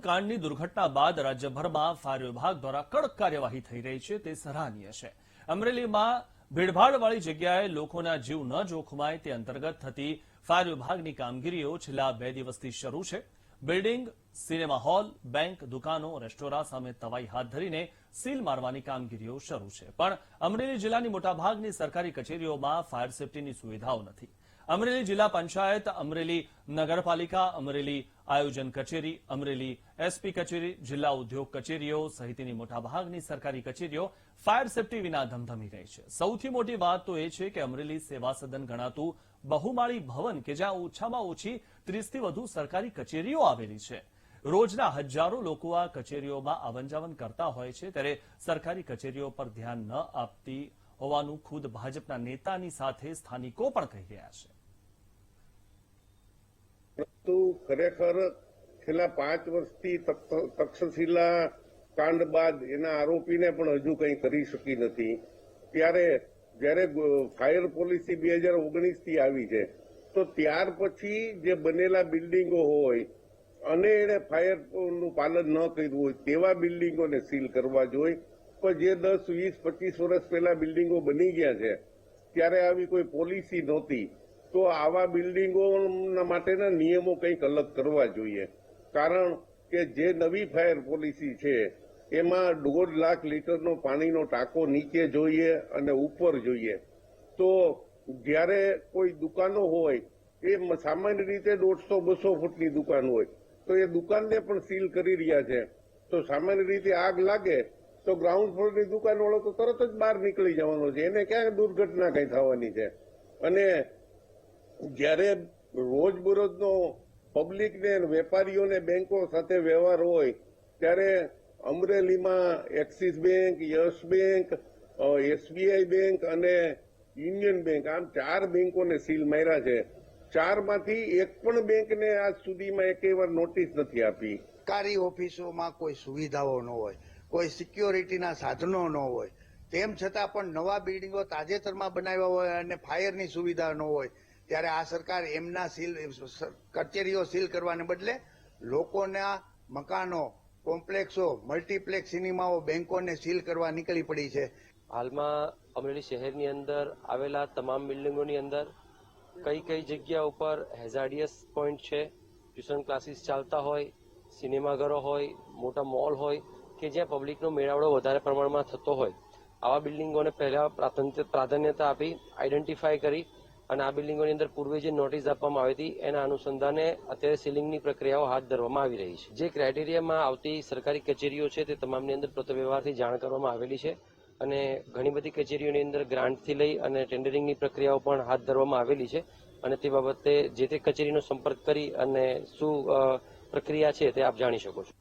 કાંડની દુર્ઘટના બાદ રાજ્યભરમાં ફાયર વિભાગ દ્વારા કડક કાર્યવાહી થઈ રહી છે, તે સરાહનીય છે. અમરેલીમાં ભીડભાડવાળી જગ્યાએ લોકોના જીવ ન જોખમાય તે અંતર્ગત થતી ફાયર વિભાગની કામગીરીઓ છેલ્લા બે દિવસથી શરૂ છે. બિલ્ડિંગ, સિનેમા હોલ, બેંક, દુકાનો, રેસ્ટોરાં સામે તવાઈ હાથ ધરીને સીલ મારવાની કામગીરીઓ શરૂ છે. પણ અમરેલી જિલ્લાની મોટાભાગની સરકારી કચેરીઓમાં ફાયર સેફટીની સુવિધાઓ નથી. અમરેલી જિલ્લા પંચાયત, અમરેલી નગરપાલિકા, અમરેલી આયોજન કચેરી, અમરેલી એસપી કચેરી, જિલ્લા ઉદ્યોગ કચેરીઓ સહિતની મોટાભાગની સરકારી કચેરીઓ ફાયર સેફટી વિના ધમધમી રહી છે. સૌથી મોટી વાત તો એ છે કે અમરેલી સેવા સદન ગણાતું બહુમાળી ભવન કે જ્યાં ઓછામાં ઓછી ત્રીસથી વધુ સરકારી કચેરીઓ આવેલી છે. રોજના હજારો લોકો આ કચેરીઓમાં આવન જાવન કરતા હોય છે. ત્યારે સરકારી કચેરીઓ પર ધ્યાન ન આપતી હોવાનું ખુદ ભાજપના નેતાની સાથે સ્થાનિકો પણ કહી રહ્યા છે. ખરેખર છેલ્લા પાંચ વર્ષથી તક્ષ- તક્ષશિલા, કાંડ બાદ એના આરોપીને પણ હજુ કંઈ કરી શકી નથી. ત્યારે જ્યારે ફાયર પોલિસી બે હજાર ઓગણીસથી આવી છે, તો ત્યાર પછી જે બનેલા બિલ્ડિંગો હોય, અને એને ફાયરનું પાલન ન કર્યું હોય, તેવા બિલ્ડિંગોને સીલ કરવા જોઈએ પણ જે દસ, વીસ, પચીસ વર્ષ પહેલા બિલ્ડિંગો બની ગયા છે, ત્યારે આવી કોઈ પોલિસી નહોતી. તો આવા બિલ્ડિંગો માટેના નિયમો કંઈક અલગ કરવા જોઈએ. કારણ કે જે નવી ફાયર પોલિસી છે, એમાં દોઢ લાખ લીટરનો પાણીનો ટાંકો નીચે જોઈએ અને ઉપર જોઈએ. તો જ્યારે કોઈ દુકાનો હોય, એ સામાન્ય રીતે દોઢસો, બસો ફૂટની દુકાન હોય, તો એ દુકાનને પણ સીલ કરી રહ્યા છે. તો સામાન્ય રીતે આગ લાગે, તો ગ્રાઉન્ડ ફ્લોરની દુકાન વાળો તો તરત જ બહાર નીકળી જવાનો છે. એને ક્યાં દુર્ઘટના કઈ થવાની છે. અને જ્યારે રોજબરોજનો પબ્લિકને વેપારીઓને બેંકો સાથે વ્યવહાર હોય, ત્યારે અમરેલીમાં Axis bank Yes bank SBI bank અને યુનિયન બેંક આમ ચાર બેંકોને સીલ માર્યા છે. ચારમાંથી એક પણ બેંકને આજ સુધીમાં એકેય વાર નોટિસ નથી આપી. સરકારી ઓફિસોમાં કોઈ સુવિધાઓ ન હોય, કોઈ સિક્યોરિટીના સાધનો ન હોય, તેમ છતાં પણ નવા બિલ્ડિંગો તાજેતરમાં બનાવ્યા હોય અને ફાયરની સુવિધા ન હોય ત્યારે આ સરકાર એમના સીલ, કચેરીઓ સીલ કરવાને બદલે લોકોના મકાનો, કોમ્પ્લેક્સો, મલ્ટીપ્લેક્સ સિનેમાઓ બેંકોને સીલ કરવા નીકળી પડી છે. હાલમાં અમરેલી શહેરની અંદર આવેલા તમામ બિલ્ડિંગોની અંદર કઈ કઈ જગ્યા ઉપર હેઝાર્ડિયસ પોઈન્ટ છે, ટ્યુશન ક્લાસીસ ચાલતા હોય સિનેમાઘરો હોય, મોટા મોલ હોય કે જ્યાં પબ્લિકનો મેળાવડો વધારે પ્રમાણમાં થતો હોય. આવા બિલ્ડિંગોને પહેલા પ્રાધાન્ય- પ્રાધાન્યતા આપી, આઈડેન્ટિફાય કરી અને આ બિલ્ડિંગોની અંદર પૂર્વે જે નોટિસ આપવામાં આવી હતી, એના અનુસંધાને અત્યારે સીલિંગની પ્રક્રિયાઓ હાથ ધરવામાં આવી રહી છે. જે ક્રાઇટેરિયામાં આવતી સરકારી કચેરીઓ છે, તે તમામની અંદર પત્રવ્યવહારથી જાણ કરવામાં આવેલી છે અને ઘણી બધી કચેરીઓની અંદર ગ્રાન્ટથી લઈ અને ટેન્ડરિંગની પ્રક્રિયાઓ પણ હાથ ધરવામાં આવેલી છે. અને તે બાબતે જે તે કચેરીનો સંપર્ક કરી અને શું પ્રક્રિયા છે તે આપ જાણી શકો છો.